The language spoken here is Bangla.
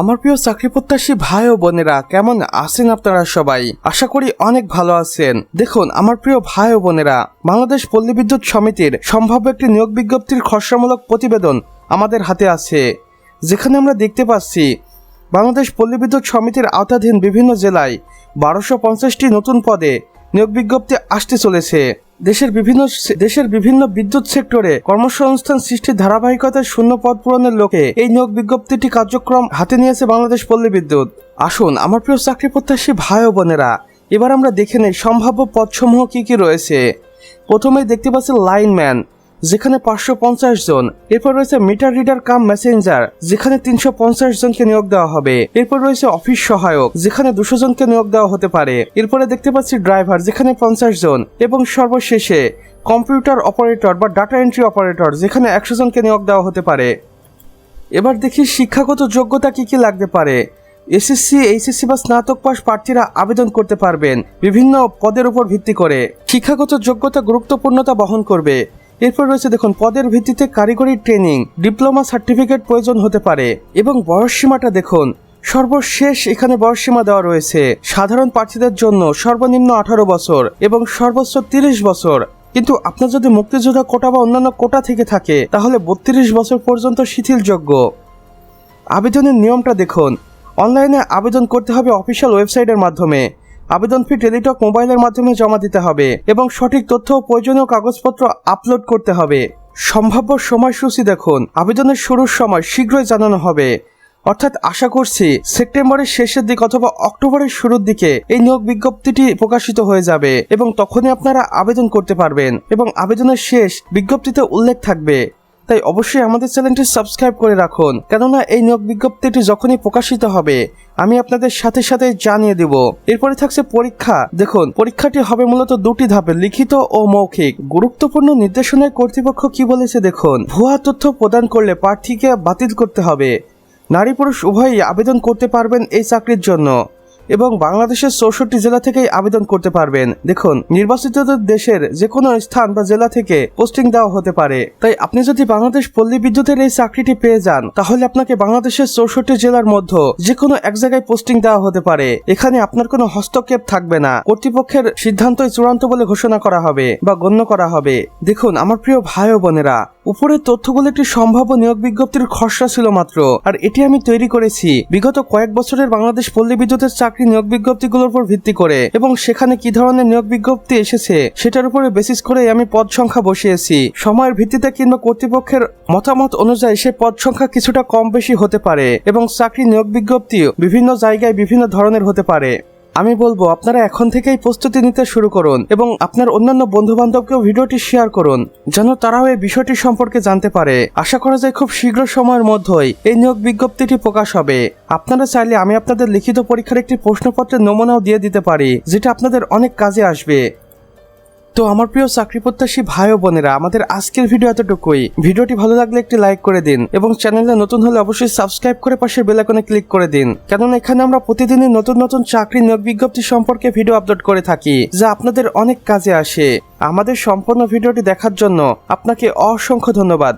আমার প্রিয় চাকরি প্রত্যাশী ভাই ও বোনেরা, কেমন আছেন আপনারা সবাই? আশা করি অনেক ভালো আছেন। দেখুন, আমার প্রিয় ভাই ও বোনেরা, বাংলাদেশ পল্লী বিদ্যুৎ সমিতির সম্ভাব্য একটি নিয়োগ বিজ্ঞপ্তির খসড়ামূলক প্রতিবেদন আমাদের হাতে আছে, যেখানে আমরা দেখতে পাচ্ছি, বাংলাদেশ পল্লী বিদ্যুৎ সমিতির আওতাধীন বিভিন্ন জেলায় বারোশো পঞ্চাশটি নতুন পদে নিয়োগ বিজ্ঞপ্তি আসতে চলেছে। দেশের বিভিন্ন দেশের বিভিন্ন বিদ্যুৎ সেক্টরে কর্মসংস্থান সৃষ্টির ধারাবাহিকতায় শূন্য পদ পূরণের লোকে এই নিয়োগ বিজ্ঞপ্তিটি কার্যক্রম হাতে নিয়েছে বাংলাদেশ পল্লী বিদ্যুৎ। আসুন, আমার প্রিয় চাকরি প্রত্যাশী ভাই ও বোনেরা, এবার আমরা দেখে নেই সম্ভাব্য পদসমূহ কি কি রয়েছে। প্রথমে দেখতে পাচ্ছি লাইনম্যান। যেখানে পাঁচশো পঞ্চাশ জন। এরপর রয়েছে মিটার রিডার কাম মেসেঞ্জার যেখানে তিনশো পঞ্চাশ জনকে নিয়োগ দেওয়া হবে। এরপর রয়েছে অফিস সহায়ক, যেখানে দুশো জনকে নিয়োগ দেওয়া হতে পারে। এরপরে দেখতে পাচ্ছি ড্রাইভার যেখানে পঞ্চাশ জন। এবং সর্বশেষে কম্পিউটার অপারেটর বা ডাটা এন্ট্রি অপারেটর যেখানে একশো জনকে নিয়োগ দেওয়া হতে পারে। এবার দেখি শিক্ষাগত যোগ্যতা কি কি লাগতে পারে। এসএসসি, এইচএসসি বা স্নাতক পাস প্রার্থীরা আবেদন করতে পারবেন বিভিন্ন পদের উপর ভিত্তি করে। শিক্ষাগত যোগ্যতা গুরুত্বপূর্ণতা বহন করবে। এরপর রয়েছে দেখুন, পদের ভিত্তিতে কারিগরি ট্রেনিং, ডিপ্লোমা সার্টিফিকেট প্রয়োজন হতে পারে এবং বয়স সীমাটা দেখুন, সর্বশেষ এখানে বয়স সীমা দেওয়া রয়েছে। সাধারণ প্রার্থীদের জন্য সর্বনিম্ন আঠারো বছর এবং সর্বোচ্চ তিরিশ বছর। কিন্তু আপনার যদি মুক্তিযোদ্ধা কোটা বা অন্যান্য কোটা থেকে থাকে, তাহলে বত্রিশ বছর পর্যন্ত শিথিলযোগ্য। আবেদনের নিয়মটা দেখুন, অনলাইনে আবেদন করতে হবে অফিসিয়াল ওয়েবসাইটের মাধ্যমে। আবেদন ফি টেলিটক মোবাইলের মাধ্যমে জমা দিতে হবে এবং সঠিক তথ্য ও প্রয়োজনীয় কাগজপত্র আপলোড করতে হবে। সম্ভাব্য সময়সূচি দেখুন। আবেদনের শুরুর সময় শীঘ্রই জানানো হবে। অর্থাৎ আশা করছি সেপ্টেম্বরের শেষের দিক অথবা অক্টোবরের শুরুর দিকে এই নিয়োগ বিজ্ঞপ্তিটি প্রকাশিত হয়ে যাবে এবং তখনই আপনারা আবেদন করতে পারবেন এবং আবেদনের শেষ বিজ্ঞপ্তিতে উল্লেখ থাকবে। তাই অবশ্যই আমাদের চ্যানেলটি সাবস্ক্রাইব করে রাখুন। কেননা এই নিয়োগ বিজ্ঞপ্তিটি যখনই প্রকাশিত হবে, আমি আপনাদের সাথে সাথে জানিয়ে দেব। এরপরে থাকছে পরীক্ষা। দেখুন, পরীক্ষাটি হবে মূলত দুটি ধাপে লিখিত ও মৌখিক। গুরুত্বপূর্ণ নির্দেশনায় কর্তৃপক্ষ কি বলেছে দেখুন। ভুয়া তথ্য প্রদান করলে প্রার্থীকে বাতিল করতে হবে। নারী পুরুষ উভয়ই আবেদন করতে পারবেন এই চাকরির জন্য। এবং বাংলাদেশের চৌষট্টি জেলা থেকেই আবেদন করতে পারবেন। দেখুন, নির্বাচিত দেশের যে কোনো স্থান বা জেলা থেকে পোস্টিং দেওয়া হতে পারে। তাই আপনি যদি বাংলাদেশ পল্লী বিদ্যুতের এই চাকরিটি পেয়ে যান, তাহলে আপনাকে বাংলাদেশের চৌষট্টি জেলার মধ্যে যে কোনো এক জায়গায় পোস্টিং দেওয়া হতে পারে। এখানে আপনার কোনো হস্তক্ষেপ থাকবে না। কর্তৃপক্ষের সিদ্ধান্তই চূড়ান্ত বলে ঘোষণা করা হবে বা গণ্য করা হবে। দেখুন, আমার প্রিয় ভাই ও বোনেরা, উপরের তথ্যগুলো একটি সম্ভাব্য নিয়োগ বিজ্ঞপ্তির খসড়া ছিল মাত্র, আর এটি আমি তৈরি করেছি। বিগত কয়েক বছরের বাংলাদেশ পল্লী বিদ্যুতের চাকরি নিয়োগ বিজ্ঞপ্তিগুলোর উপর ভিত্তি করে। এবং সেখানে কি ধরনের নিয়োগ বিজ্ঞপ্তি এসেছে, সেটার উপরে বেসিস করে আমি পদ সংখ্যা বসিয়েছি। সময়ের ভিত্তিতে কিংবা কর্তৃপক্ষের মতামত অনুযায়ী সে পদ সংখ্যা কিছুটা কম বেশি হতে পারে এবং চাকরি নিয়োগ বিজ্ঞপ্তি বিভিন্ন জায়গায় বিভিন্ন ধরনের হতে পারে। আমি বলব, আপনারা এখন থেকেই প্রস্তুতি নিতে শুরু করুন এবং আপনার অন্যান্য বন্ধু বান্ধবকেও ভিডিওটি শেয়ার করুন, যেন তারাও এই বিষয়টি সম্পর্কে জানতে পারে। আশা করা যায় খুব শীঘ্র সময়ের মধ্যেই এই নিয়োগ বিজ্ঞপ্তিটি প্রকাশ হবে। আপনারা চাইলে আমি আপনাদের লিখিত পরীক্ষার একটি প্রশ্নপত্রের নমুনাও দিয়ে দিতে পারি, যেটা আপনাদের অনেক কাজে আসবে। তো আমার প্রিয় চাকরি প্রত্যাশী ভাই ও বোনেরা, আমাদের আজকের ভিডিও এতটুকুই। ভিডিওটি ভালো লাগলে একটি লাইক করে দিন এবং চ্যানেলে নতুন হলে অবশ্যই সাবস্ক্রাইব করে পাশের বেল আইকনে ক্লিক করে দিন। কেননা এখানে আমরা প্রতিদিনই নতুন নতুন চাকরি নিয়োগ বিজ্ঞপ্তি সম্পর্কে ভিডিও আপলোড করে থাকি, যা আপনাদের অনেক কাজে আসে। আমাদের সম্পূর্ণ ভিডিওটি দেখার জন্য আপনাকে অসংখ্য ধন্যবাদ।